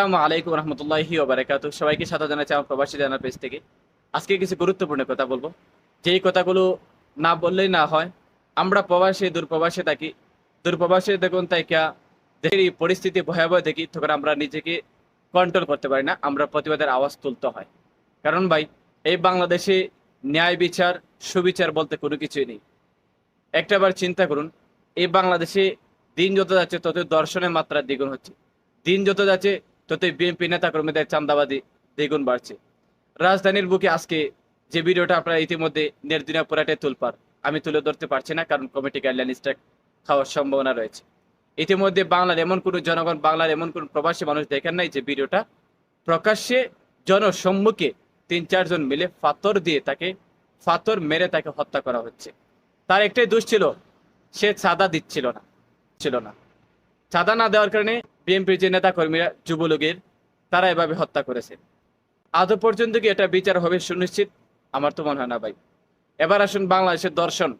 আসসালামু আলাইকুম রহমতুল্লাহি ওবারাকাতু সবাইকে সাথে জানাচ্ছি আমার প্রবাসী জানার পেজ থেকে। আজকে কিছু গুরুত্বপূর্ণ কথা বলব। যেই কথাগুলো না বললেই না হয়, আমরা প্রবাসী, দূরপ্রবাসে থাকি। দূরপ্রবাসে দেখুন তাই কিয়া দেখি পরিস্থিতি ভয়াবহ দেখি, তখন আমরা নিজেকে কন্ট্রোল করতে পারি না। আমরা প্রতিবাদের আওয়াজ তুলতে হয়। কারণ ভাই, এই বাংলাদেশে ন্যায় বিচার, সুবিচার বলতে কোনো কিছুই নেই। একটাবার চিন্তা করুন, এই বাংলাদেশে দিন যত যাচ্ছে, তত দর্শনের মাত্রা দ্বিগুণ হচ্ছে। দিন যত যাচ্ছে ততই বিএনপি নেতা কর্মীদের চান্দাবাদি দ্বিগুণ বাড়ছে। রাজধানীর বুকে আজকে যে ভিডিওটা আপনারা ইতিমধ্যে নির্দিনা পুরাটে তুলপার, আমি তুলে ধরতে পারছি না কারণ কমিটি গাইডলাইন স্ট্রাক খাওয়ার সম্ভাবনা রয়েছে। ইতিমধ্যে বাংলার এমন কোনো জনগণ, বাংলার এমন কোনো প্রবাসী মানুষ দেখেন নাই যে ভিডিওটা প্রকাশ্যে জনসম্মুখে তিন চারজন মিলে ফাতর দিয়ে তাকে, ফাতর মেরে তাকে হত্যা করা হচ্ছে। তার একটাই দোষ ছিল, সে চাঁদা দিচ্ছিল না, ছিল না। চাঁদা না দেওয়ার কারণে বিএনপির যে নেতা কর্মীরা যুবলীগের, তারা এভাবে হত্যা করেছে। আদৌ পর্যন্ত কি এটা বিচার হবে সুনিশ্চিত? আমার তো মনে হয় না ভাই। এবার আসুন বাংলাদেশের দর্শন।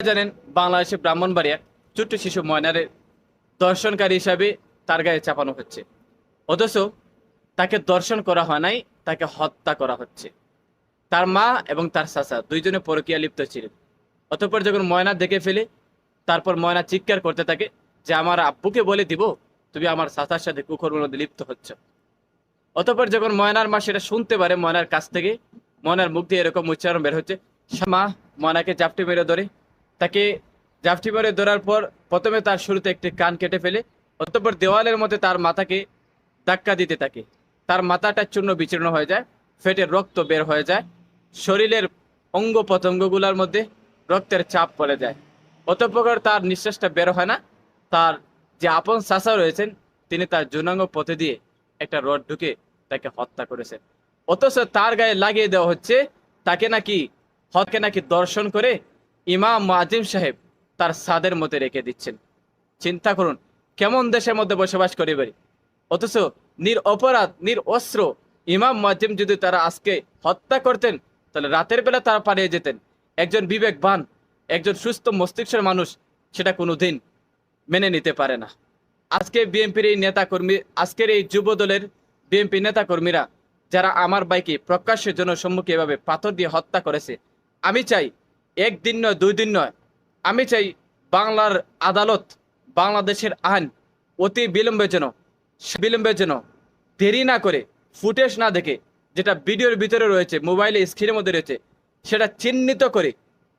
জানেন, বাংলাদেশের ব্রাহ্মণবাড়িয়া ছোট্ট শিশু ময়নারের দর্শনকারী হিসাবে তার গায়ে চাপানো হচ্ছে। অথচ তাকে দর্শন করা হয় নাই, তাকে হত্যা করা হচ্ছে। তার মা এবং তার চাচা দুইজনে পরকিয়া লিপ্ত ছিলেন। অতঃপর যখন ময়না দেখে ফেলে, তারপর ময়না চিৎকার করতে থাকে যে, আমার আব্বুকে বলে দিব তুমি আমার চাচার সাথে কুকর্মের মধ্যে লিপ্ত হচ্ছ। অতঃপর যখন ময়নার মা সেটা শুনতে পারে, ময়নার কাছ থেকে, ময়নার মুখ দিয়ে এরকম উচ্চারণ বের হচ্ছে, মা, ময়নাকে জাপটি মেরে ধরে। তাকে জাপটি মেরে ধরার পর প্রথমে তার শুরুতে একটি কান কেটে ফেলে, অতঃপর দেওয়ালের মধ্যে তার মাথাকে ধাক্কা দিতে থাকে। তার মাথাটা চূর্ণ বিচূর্ণ হয়ে যায়, ফেটে রক্ত বের হয়ে যায়, শরীরের অঙ্গ প্রত্যঙ্গগুলোর মধ্যে রক্তের চাপ পড়ে যায়। অতঃপর তার নিঃশ্বাসটা বের হয় না, তার যে আপন চাষা রয়েছেন, তিনি তার যৌনাঙ্গ পথে দিয়ে একটা রড ঢুকে তাকে হত্যা করেছেন। অথচ তার গায়ে লাগিয়ে দেওয়া হচ্ছে তাকে নাকি হতকে নাকি দর্শন করে ইমাম আজিম সাহেব তার সাদের মধ্যে রেখে দিচ্ছেন। চিন্তা করুন, কেমন দেশের মধ্যে বসবাস করি বাড়ি অথচ নির অপরাধ, নির অস্ত্র ইমাম মাজিম যদি তারা আজকে হত্যা করতেন, তাহলে রাতের বেলা তারা পালিয়ে যেতেন। একজন বিবেকবান, একজন সুস্থ মস্তিষ্কের মানুষ সেটা কোনোদিন মেনে নিতে পারে না। আজকে বিএনপির এই নেতা কর্মী আজকের এই যুব দলের বিএনপি নেতা কর্মীরা যারা আমার বাইকে প্রকাশ্যে জনসম্মুখে এভাবে পাথর দিয়ে হত্যা করেছে, আমি চাই একদিন নয় দুই দিন নয়, আমি চাই বাংলার আদালত, বাংলাদেশের আইন অতি বিলম্বের জন্য বিলম্বের জন্য দেরি না করে ফুটেজ না দেখে যেটা ভিডিওর ভিতরে রয়েছে, মোবাইলে স্ক্রিনের মধ্যে রয়েছে, সেটা চিহ্নিত করে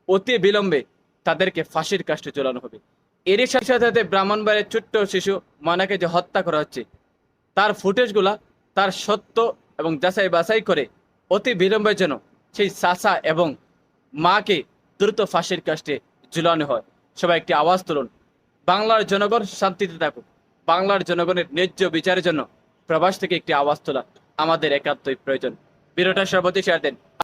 অতি বিলম্বে তাদেরকে ফাঁসির কাষ্টে চলানো হবে। এরই সাথে সাথে ব্রাহ্মণবাড়ির ছোট্ট শিশু মনাকে যে হত্যা করা হচ্ছে, তার ফুটেজগুলা তার সত্য এবং যাচাই বাছাই করে অতি বিলম্বের জন্য সেই চাচা এবং মাকে দ্রুত ফাঁসির কাষ্টে ঝুলানো হয়। সবাই একটি আওয়াজ তুলুন। বাংলার জনগণ শান্তিতে থাকুক। বাংলার জনগণের ন্যায্য বিচারের জন্য প্রবাস থেকে একটি আওয়াজ তোলা আমাদের একাত্তই প্রয়োজন। বিরোটা সভাপতি শেয়ার দেন।